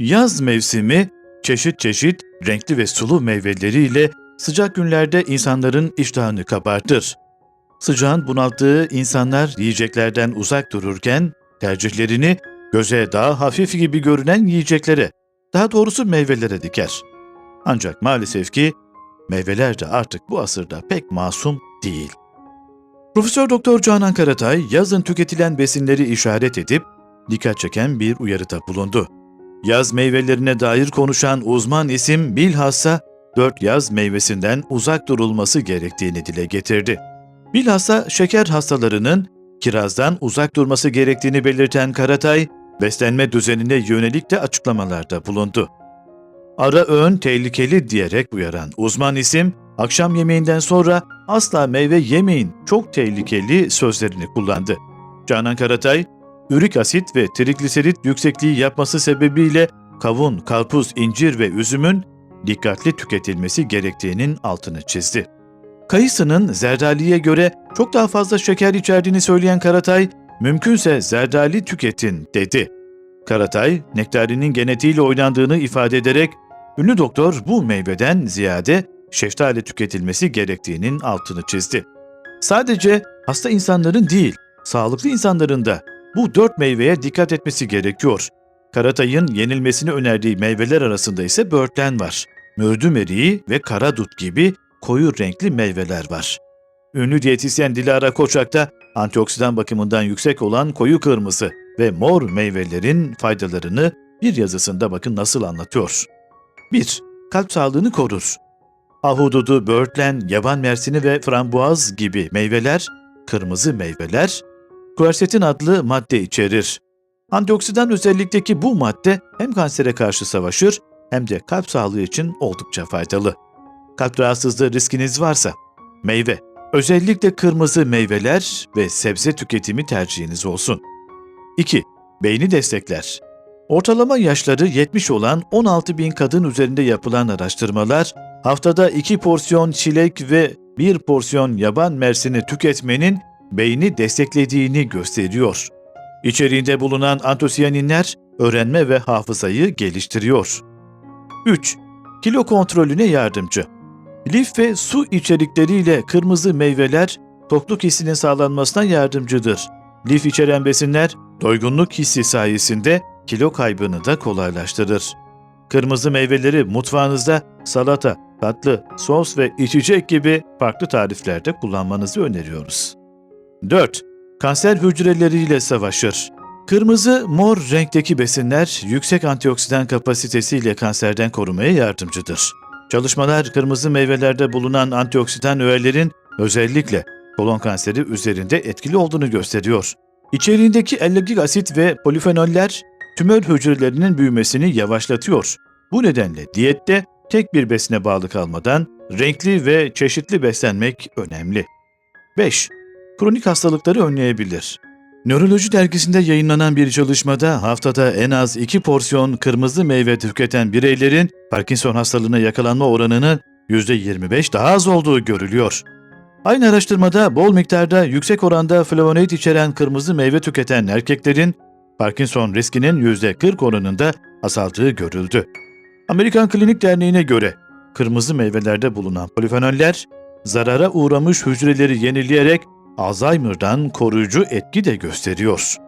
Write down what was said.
Yaz mevsimi çeşit çeşit renkli ve sulu meyveleriyle sıcak günlerde insanların iştahını kabartır. Sıcağın bunalttığı insanlar yiyeceklerden uzak dururken tercihlerini göze daha hafif gibi görünen yiyeceklere, daha doğrusu meyvelere diker. Ancak maalesef ki meyveler de artık bu asırda pek masum değil. Profesör Doktor Canan Karatay yazın tüketilen besinleri işaret edip dikkat çeken bir uyarıda bulundu. Yaz meyvelerine dair konuşan uzman isim bilhassa dört yaz meyvesinden uzak durulması gerektiğini dile getirdi. Bilhassa şeker hastalarının kirazdan uzak durması gerektiğini belirten Karatay, beslenme düzenine yönelik de açıklamalarda bulundu. Ara öğün tehlikeli diyerek uyaran uzman isim, akşam yemeğinden sonra asla meyve yemeyin çok tehlikeli sözlerini kullandı. Canan Karatay, ürik asit ve trigliserit yüksekliği yapması sebebiyle kavun, karpuz, incir ve üzümün dikkatli tüketilmesi gerektiğinin altını çizdi. Kayısının zerdaliye göre çok daha fazla şeker içerdiğini söyleyen Karatay, mümkünse zerdali tüketin dedi. Karatay, nektarinin genetiğiyle oynandığını ifade ederek, ünlü doktor bu meyveden ziyade şeftali tüketilmesi gerektiğinin altını çizdi. Sadece hasta insanların değil, sağlıklı insanların da bu dört meyveye dikkat etmesi gerekiyor. Karatay'ın yenilmesini önerdiği meyveler arasında ise böğürtlen var. Mürdüm eriği ve karadut gibi koyu renkli meyveler var. Ünlü diyetisyen Dilara Koçak da antioksidan bakımından yüksek olan koyu kırmızı ve mor meyvelerin faydalarını bir yazısında bakın nasıl anlatıyor. 1. Kalp sağlığını korur. Ahududu, böğürtlen, yaban mersini ve frambuaz gibi meyveler, kırmızı meyveler, quercetin adlı madde içerir. Antioksidan özellikteki bu madde hem kansere karşı savaşır hem de kalp sağlığı için oldukça faydalı. Kalp rahatsızlığı riskiniz varsa meyve, özellikle kırmızı meyveler ve sebze tüketimi tercihiniz olsun. 2. Beyni destekler. Ortalama yaşları 70 olan 16 bin kadın üzerinde yapılan araştırmalar, haftada 2 porsiyon çilek ve 1 porsiyon yaban mersini tüketmenin beyni desteklediğini gösteriyor. İçeriğinde bulunan antosiyaninler öğrenme ve hafızayı geliştiriyor. 3. Kilo kontrolüne yardımcı. Lif ve su içerikleriyle kırmızı meyveler tokluk hissinin sağlanmasına yardımcıdır. Lif içeren besinler doygunluk hissi sayesinde kilo kaybını da kolaylaştırır. Kırmızı meyveleri mutfağınızda salata, tatlı, sos ve içecek gibi farklı tariflerde kullanmanızı öneriyoruz. 4. Kanser hücreleriyle savaşır. Kırmızı, mor renkteki besinler yüksek antioksidan kapasitesiyle kanserden korumaya yardımcıdır. Çalışmalar kırmızı meyvelerde bulunan antioksidan öğelerin özellikle kolon kanseri üzerinde etkili olduğunu gösteriyor. İçeriğindeki ellegik asit ve polifenoller tümör hücrelerinin büyümesini yavaşlatıyor. Bu nedenle diyette tek bir besine bağlı kalmadan renkli ve çeşitli beslenmek önemli. 5. Kronik hastalıkları önleyebilir. Nöroloji dergisinde yayınlanan bir çalışmada haftada en az 2 porsiyon kırmızı meyve tüketen bireylerin Parkinson hastalığına yakalanma oranının %25 daha az olduğu görülüyor. Aynı araştırmada bol miktarda yüksek oranda flavonoid içeren kırmızı meyve tüketen erkeklerin Parkinson riskinin %40 oranında azaldığı görüldü. Amerikan Klinik Derneği'ne göre kırmızı meyvelerde bulunan polifenoller zarara uğramış hücreleri yenileyerek Alzheimer'dan koruyucu etki de gösteriyor.